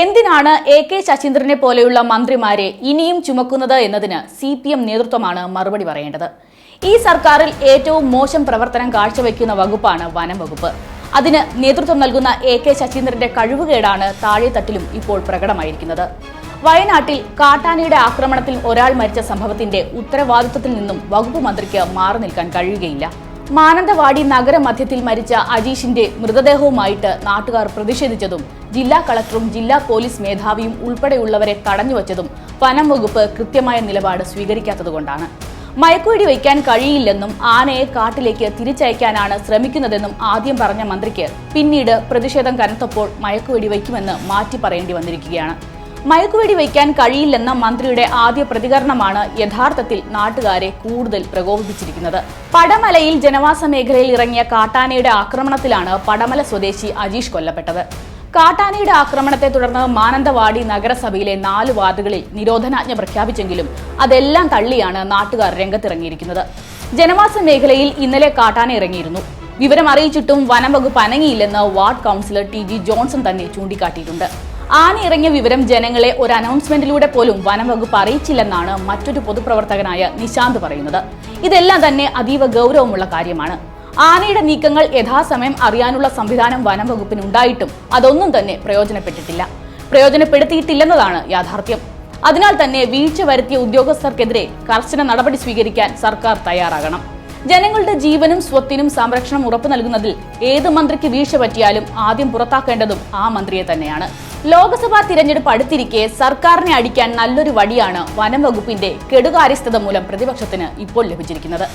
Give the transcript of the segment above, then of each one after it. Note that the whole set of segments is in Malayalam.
എന്തിനാണ് എ കെ ശശീന്ദ്രനെ പോലെയുള്ള മന്ത്രിമാരെ ഇനിയും ചുമക്കുന്നത് എന്നതിന് സി പി എം നേതൃത്വമാണ് മറുപടി പറയേണ്ടത്? ഈ സർക്കാരിൽ ഏറ്റവും മോശം പ്രവർത്തനം കാഴ്ചവെക്കുന്ന വകുപ്പാണ് വനം വകുപ്പ്. അതിന് നേതൃത്വം നൽകുന്ന എ കെ ശശീന്ദ്രന്റെ കഴിവുകേടാണ് താഴെത്തട്ടിലും ഇപ്പോൾ പ്രകടമായിരിക്കുന്നത്. വയനാട്ടിൽ കാട്ടാനയുടെ ആക്രമണത്തിൽ ഒരാൾ മരിച്ച സംഭവത്തിന്റെ ഉത്തരവാദിത്വത്തിൽ നിന്നും വകുപ്പ് മന്ത്രിക്ക് മാറി നിൽക്കാൻ കഴിയുകയില്ല. മാനന്തവാടി നഗരമധ്യത്തിൽ മരിച്ച അജീഷിന്റെ മൃതദേഹവുമായിട്ട് നാട്ടുകാർ പ്രതിഷേധിച്ചതും ജില്ലാ കളക്ടറും ജില്ലാ പോലീസ് മേധാവിയും ഉൾപ്പെടെയുള്ളവരെ തടഞ്ഞുവച്ചതും വനം വകുപ്പ് കൃത്യമായ നിലപാട് സ്വീകരിക്കാത്തതുകൊണ്ടാണ്. മയക്കുവെടി വയ്ക്കാൻ കഴിയില്ലെന്നും ആനയെ കാട്ടിലേക്ക് തിരിച്ചയക്കാനാണ് ശ്രമിക്കുന്നതെന്നും ആദ്യം പറഞ്ഞ മന്ത്രിക്ക് പിന്നീട് പ്രതിഷേധം കനത്തപ്പോൾ മയക്കുവെടി വയ്ക്കുമെന്ന് മാറ്റി പറയേണ്ടി വന്നിരിക്കുകയാണ്. മയക്കുവെടി വയ്ക്കാൻ കഴിയില്ലെന്ന മന്ത്രിയുടെ ആദ്യ പ്രതികരണമാണ് യഥാർത്ഥത്തിൽ നാട്ടുകാരെ കൂടുതൽ പ്രകോപിപ്പിച്ചിരിക്കുന്നത്. പടമലയിൽ ജനവാസ മേഖലയിൽ ഇറങ്ങിയ കാട്ടാനയുടെ ആക്രമണത്തിലാണ് പടമല സ്വദേശി അജീഷ് കൊല്ലപ്പെട്ടത്. കാട്ടാനയുടെ ആക്രമണത്തെ തുടർന്ന് മാനന്തവാടി നഗരസഭയിലെ നാല് വാർഡുകളിൽ നിരോധനാജ്ഞ പ്രഖ്യാപിച്ചെങ്കിലും അതെല്ലാം തള്ളിയാണ് നാട്ടുകാർ രംഗത്തിറങ്ങിയിരിക്കുന്നത്. ജനവാസ മേഖലയിൽ ഇന്നലെ കാട്ടാന ഇറങ്ങിയിരുന്നു. വിവരം അറിയിച്ചിട്ടും വനം വകുപ്പ് അനങ്ങിയില്ലെന്ന് ward councillor T G Johnson തന്നെ ചൂണ്ടിക്കാട്ടിയിട്ടുണ്ട്. ആന ഇറങ്ങിയ വിവരം ജനങ്ങളെ ഒരു അനൗൺസ്മെന്റിലൂടെ പോലും വനം വകുപ്പ് അറിയിച്ചില്ലെന്നാണ് മറ്റൊരു പൊതുപ്രവർത്തകനായ നിശാന്ത് പറയുന്നത്. ഇതെല്ലാം തന്നെ അതീവ ഗൗരവമുള്ള കാര്യമാണ്. ആനയുടെ നീക്കങ്ങൾ യഥാസമയം അറിയാനുള്ള സംവിധാനം വനം വകുപ്പിനുണ്ടായിട്ടും അതൊന്നും തന്നെ പ്രയോജനപ്പെട്ടിട്ടില്ല. പ്രയോജനപ്പെടുത്തിയിട്ടില്ലെന്നതാണ് യാഥാർത്ഥ്യം. അതിനാൽ തന്നെ വീഴ്ച വരുത്തിയ ഉദ്യോഗസ്ഥർക്കെതിരെ കർശന നടപടി സ്വീകരിക്കാൻ സർക്കാർ തയ്യാറാകണം. ജനങ്ങളുടെ ജീവനും സ്വത്തിനും സംരക്ഷണം ഉറപ്പു നൽകുന്നതിൽ ഏത് മന്ത്രിക്ക് വീഴ്ച പറ്റിയാലും ആദ്യം പുറത്താക്കേണ്ടതും ആ മന്ത്രിയെ തന്നെയാണ്. ലോക്സഭാ തിരഞ്ഞെടുപ്പ് അടുത്തിരിക്കെ സർക്കാരിനെ അടിക്കാൻ നല്ലൊരു വടിയാണ് വനം വകുപ്പിന്റെ കെടുകാര്യസ്ഥത മൂലം പ്രതിപക്ഷത്തിന് ഇപ്പോൾ ലഭിച്ചിരിക്കുന്നത്.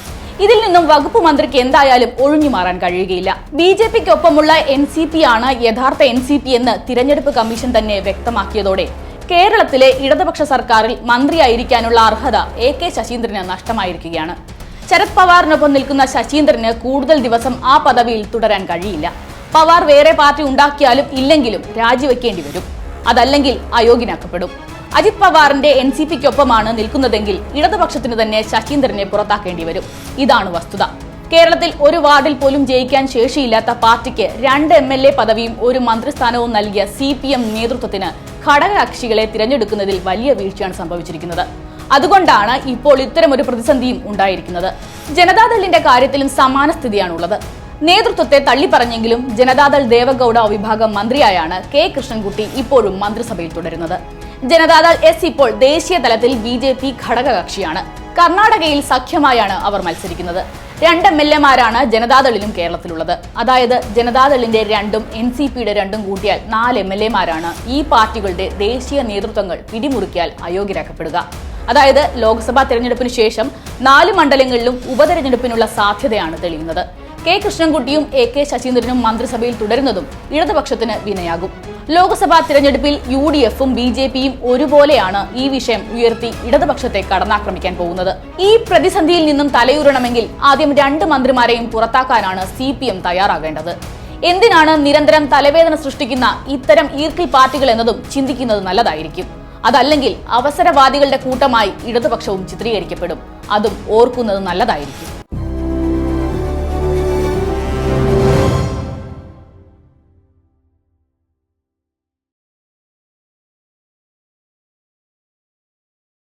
ഇതിൽ നിന്നും വകുപ്പ് മന്ത്രിക്ക് എന്തായാലും ഒഴിഞ്ഞു മാറാൻ കഴിയുകയില്ല. ബി ജെ പിക്കൊപ്പമുള്ള എൻ സി പി ആണ് യഥാർത്ഥ എൻ സി പി എന്ന് തിരഞ്ഞെടുപ്പ് കമ്മീഷൻ തന്നെ വ്യക്തമാക്കിയതോടെ കേരളത്തിലെ ഇടതുപക്ഷ സർക്കാരിൽ മന്ത്രിയായിരിക്കാനുള്ള അർഹത എ കെ ശശീന്ദ്രന് നഷ്ടമായിരിക്കുകയാണ്. ശരത് പവാറിനൊപ്പം നിൽക്കുന്ന ശശീന്ദ്രന് കൂടുതൽ ദിവസം ആ പദവിയിൽ തുടരാൻ കഴിയില്ല. പവാർ വേറെ പാർട്ടി ഉണ്ടാക്കിയാലും ഇല്ലെങ്കിലും രാജിവെക്കേണ്ടി വരും. അതല്ലെങ്കിൽ അയോഗ്യനാക്കപ്പെടും. അജിത് പവാറിന്റെ എൻ സി പിക്കൊപ്പമാണ് നിൽക്കുന്നതെങ്കിൽ ഇടതുപക്ഷത്തിന് തന്നെ ശശീന്ദ്രനെ പുറത്താക്കേണ്ടി വരും. ഇതാണ് വസ്തുത. കേരളത്തിൽ ഒരു വാർഡിൽ പോലും ജയിക്കാൻ ശേഷിയില്ലാത്ത പാർട്ടിക്ക് രണ്ട് എം എൽ എ പദവിയും ഒരു മന്ത്രിസ്ഥാനവും നൽകിയ സി പി എം നേതൃത്വത്തിന് ഘടകകക്ഷികളെ തിരഞ്ഞെടുക്കുന്നതിൽ വലിയ വീഴ്ചയാണ് സംഭവിച്ചിരിക്കുന്നത്. അതുകൊണ്ടാണ് ഇപ്പോൾ ഇത്തരം ഒരു പ്രതിസന്ധിയും ഉണ്ടായിരിക്കുന്നത്. ജനതാദളിന്റെ കാര്യത്തിലും സമാന സ്ഥിതിയാണുള്ളത്. നേതൃത്വത്തെ തള്ളിപ്പറഞ്ഞെങ്കിലും ജനതാദൾ ദേവഗൌഡ വിഭാഗം മന്ത്രിയായാണ് കെ കൃഷ്ണൻകുട്ടി ഇപ്പോഴും മന്ത്രിസഭയിൽ തുടരുന്നത്. ജനതാദൾ എസ് ഇപ്പോൾ ദേശീയ തലത്തിൽ ബി ജെ പി ഘടകകക്ഷിയാണ്. കർണാടകയിൽ സഖ്യമായാണ് അവർ മത്സരിക്കുന്നത്. രണ്ട് എം എൽ എമാരാണ് ജനതാദളിലും കേരളത്തിലുള്ളത്. അതായത് ജനതാദളിന്റെ രണ്ടും എൻ സി പിയുടെ രണ്ടും കൂട്ടിയാൽ നാല് എം എൽ എമാരാണ് ഈ പാർട്ടികളുടെ ദേശീയ നേതൃത്വങ്ങൾ പിടിമുറുക്കിയാൽ അയോഗ്യരാക്കപ്പെടുക. അതായത് ലോക്സഭാ തെരഞ്ഞെടുപ്പിന് ശേഷം നാല് മണ്ഡലങ്ങളിലും ഉപതെരഞ്ഞെടുപ്പിനുള്ള സാധ്യതയാണ് തെളിയുന്നത്. കെ കൃഷ്ണൻകുട്ടിയും എ കെ ശശീന്ദ്രനും മന്ത്രിസഭയിൽ തുടരുന്നതും ഇടതുപക്ഷത്തിന് വിനയാകും. ലോക്സഭാ തിരഞ്ഞെടുപ്പിൽ യു ഡി എഫും ബി ജെ പിയും ഒരുപോലെയാണ് ഈ വിഷയം ഉയർത്തി ഇടതുപക്ഷത്തെ കടന്നാക്രമിക്കാൻ പോകുന്നത്. ഈ പ്രതിസന്ധിയിൽ നിന്നും തലയൂരണമെങ്കിൽ ആദ്യം രണ്ട് മന്ത്രിമാരെയും പുറത്താക്കാനാണ് സി പി എം തയ്യാറാകേണ്ടത്. എന്തിനാണ് നിരന്തരം തലവേദന സൃഷ്ടിക്കുന്ന ഇത്തരം ഈർക്കിൽ പാർട്ടികൾ എന്നതും ചിന്തിക്കുന്നത് നല്ലതായിരിക്കും. അതല്ലെങ്കിൽ അവസരവാദികളുടെ കൂട്ടമായി ഇടതുപക്ഷവും ചിത്രീകരിക്കപ്പെടും. അതും ഓർക്കുന്നത് നല്ലതായിരിക്കും.